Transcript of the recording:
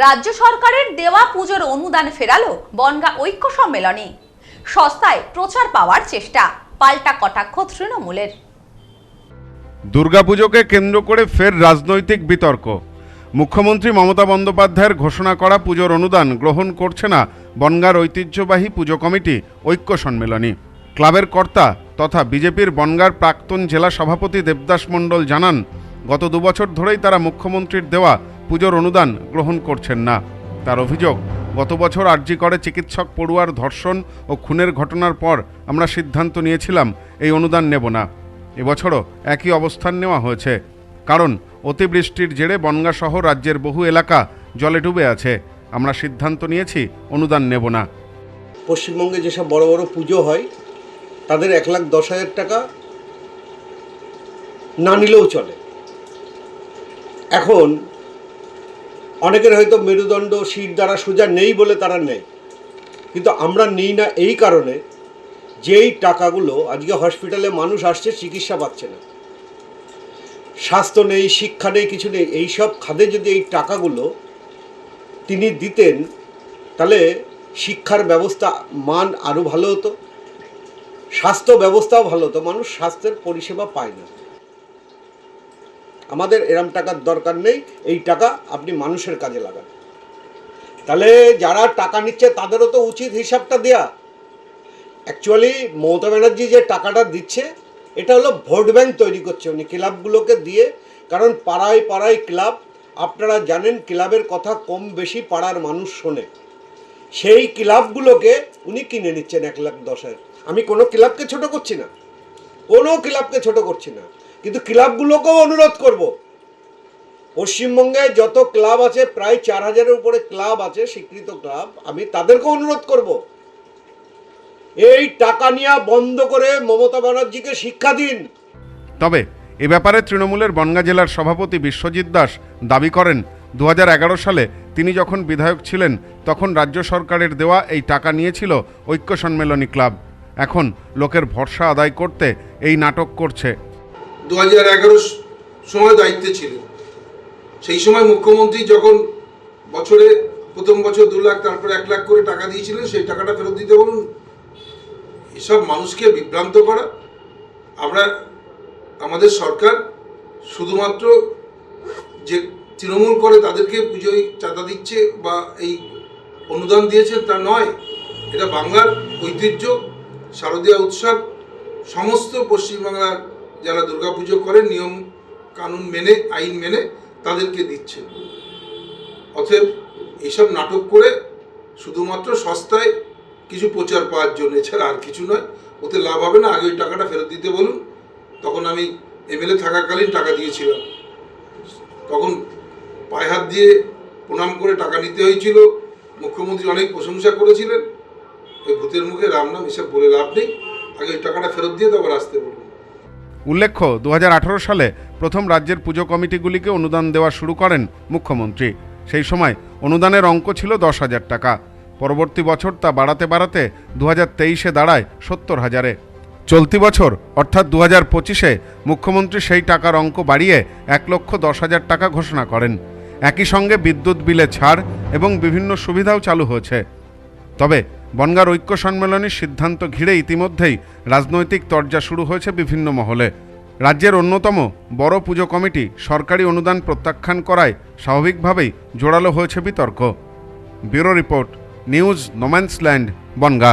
রাজ্য সরকারের দেওয়া পুজোর অনুদান ফেরালো বনগা ঐক্য সম্মেলনে। সস্তায় প্রচার পাওয়ার চেষ্টা, পাল্টা কটাক্ষ তৃণমূলের। দুর্গাপুজোকে কেন্দ্র করে ফের রাজনৈতিক বিতর্ক। মুখ্যমন্ত্রী মমতা বন্দ্যোপাধ্যায়ের ঘোষণা করা পুজোর অনুদান গ্রহণ করছে না বনগার ঐতিহ্যবাহী পুজো কমিটি ঐক্য সম্মেলনী। ক্লাবের কর্তা তথা বিজেপির বনগার প্রাক্তন জেলা সভাপতি দেবদাস মণ্ডল জানান, গত দুবছর ধরেই তারা মুখ্যমন্ত্রীর দেওয়া পুজোর অনুদান গ্রহণ করছেন না। তার অভিযোগ, গত বছর আর্জি করে চিকিৎসক পড়ুয়ার ধর্ষণ ও খুনের ঘটনার পর আমরা সিদ্ধান্ত নিয়েছিলাম এই অনুদান নেব না। এবছরও একই অবস্থান নেওয়া হয়েছে। কারণ, অতিবৃষ্টির জেরে বনগা সহ রাজ্যের বহু এলাকা জলে ডুবে আছে। আমরা সিদ্ধান্ত নিয়েছি অনুদান নেব না। পশ্চিমবঙ্গে যেসব বড় বড় পুজো হয়, তাদের এক লাখ দশ হাজার টাকা না নিলেও চলে। এখন অনেকের হয়তো মেরুদণ্ড, শির দ্বারা সোজা নেই বলে তারা নেই কিন্তু আমরা নিই না এই কারণে যেই টাকাগুলো আজকে হসপিটালে মানুষ আসছে, চিকিৎসা পাচ্ছে না। স্বাস্থ্য নেই, শিক্ষা নেই, কিছু নেই এইসব খাদে যদি এই টাকাগুলো তিনি দিতেন, তাহলে শিক্ষার ব্যবস্থা মান আরও ভালো হতো, স্বাস্থ্য ব্যবস্থাও ভালো হতো। মানুষ স্বাস্থ্যের পরিষেবা পায় না। আমাদের এরম টাকার দরকার নেই, এই টাকা আপনি মানুষের কাজে লাগান। তাহলে যারা টাকা নিচ্ছে তাদেরও তো উচিত হিসাবটা দেয়া। অ্যাকচুয়ালি মমতা ব্যানার্জি যে টাকাটা দিচ্ছে, এটা হলো ভোট ব্যাংক তৈরি করছে উনি, ক্লাবগুলোকে দিয়ে। কারণ পাড়ায় পাড়ায় ক্লাব, আপনারা জানেন ক্লাবের কথা কম বেশি পাড়ার মানুষ শোনে। সেই ক্লাবগুলোকে উনি কিনে নিচ্ছেন এক লাখ দশ হাজার। আমি কোনো ক্লাবকে ছোট করছি না। কোনো ক্লাবকে ছোট করছি না। কিন্তু ক্লাবগুলোকেও অনুরোধ করব। পশ্চিমবঙ্গে যত ক্লাব আছে, প্রায় চার হাজারের উপরে ক্লাব আছে, স্বীকৃত ক্লাব, আমি তাদেরকেও অনুরোধ করব। এই টাকা নেওয়া বন্ধ করে মমতা ব্যানার্জিকে শিক্ষা দিন। তবে এ ব্যাপারে তৃণমূলের বনগা জেলার সভাপতি বিশ্বজিৎ দাস দাবি করেন দু হাজার এগারো সালে তিনি যখন বিধায়ক ছিলেন, তখন রাজ্য সরকারের দেওয়া এই টাকা নিয়েছিল ঐক্য সম্মেলনী ক্লাব। এখন লোকের ভরসা আদায় করতে এই নাটক করছে। দু হাজার এগারো সময় দায়িত্বে ছিলেন। সেই সময় মুখ্যমন্ত্রী যখন বছরে প্রথম বছর দু লাখ, তারপর এক লাখ করে টাকা দিয়েছিলেন, সেই টাকাটা ফেরত দিতে বলুন। এসব মানুষকে বিভ্রান্ত করা, আমরা, আমাদের সরকার শুধুমাত্র যে তৃণমূল করে তাদেরকে পুজোয় চাঁদা দিচ্ছে বা এই অনুদান দিয়েছে তা নয়, এটা বাংলার ঐতিহ্য, শারদীয় উৎসব, সমস্ত পশ্চিমবাংলার যারা দুর্গাপুজো করে নিয়ম কানুন মেনে, আইন মেনে তাদেরকে দিচ্ছে। অতএব এসব নাটক করে শুধুমাত্র সস্তায় কিছু প্রচার পাওয়ার জন্য, এছাড়া আর কিছু নয়, ওতে লাভ হবে না। আগে ওই টাকাটা ফেরত দিতে বলুন। তখন আমি এমএলএ থাকাকালীন টাকা দিয়েছিলাম। তখন পায়ে হাত দিয়ে প্রণাম করে টাকা নিতে হয়েছিল। মুখ্যমন্ত্রী অনেক প্রশংসা করেছিলেন। ওই ভূতের মুখে রাম নাম, এসব বলে লাভ নেই। আগে ওই টাকাটা ফেরত দিয়ে তারপর আসতে বলুন। উল্লেখ্য দু হাজার আঠারো সালে প্রথম রাজ্যের পুজো কমিটিগুলিকে অনুদান দেওয়া শুরু করেন মুখ্যমন্ত্রী। সেই সময় অনুদানের অঙ্ক ছিল দশ হাজার টাকা। পরবর্তী বছর তা বাড়াতে বাড়াতে দু হাজার তেইশে দাঁড়ায় সত্তর হাজারে। চলতি বছর, অর্থাৎ দু হাজার পঁচিশে, মুখ্যমন্ত্রী সেই টাকার অঙ্ক বাড়িয়ে এক লক্ষ দশ হাজার টাকা ঘোষণা করেন। একই সঙ্গে বিদ্যুৎ বিলে ছাড় এবং বিভিন্ন সুবিধাও চালু হয়েছে। তবে বনগার ঐক্য সম্মেলনের সিদ্ধান্ত ঘিরে ইতিমধ্যেই রাজনৈতিক তরজা শুরু হয়েছে বিভিন্ন মহলে। রাজ্যের অন্যতম বড় পুজো কমিটি সরকারি অনুদান প্রত্যাখ্যান করায় স্বাভাবিকভাবেই জোরালো হয়েছে বিতর্ক। Bureau report, news, no man's land, Bongaon.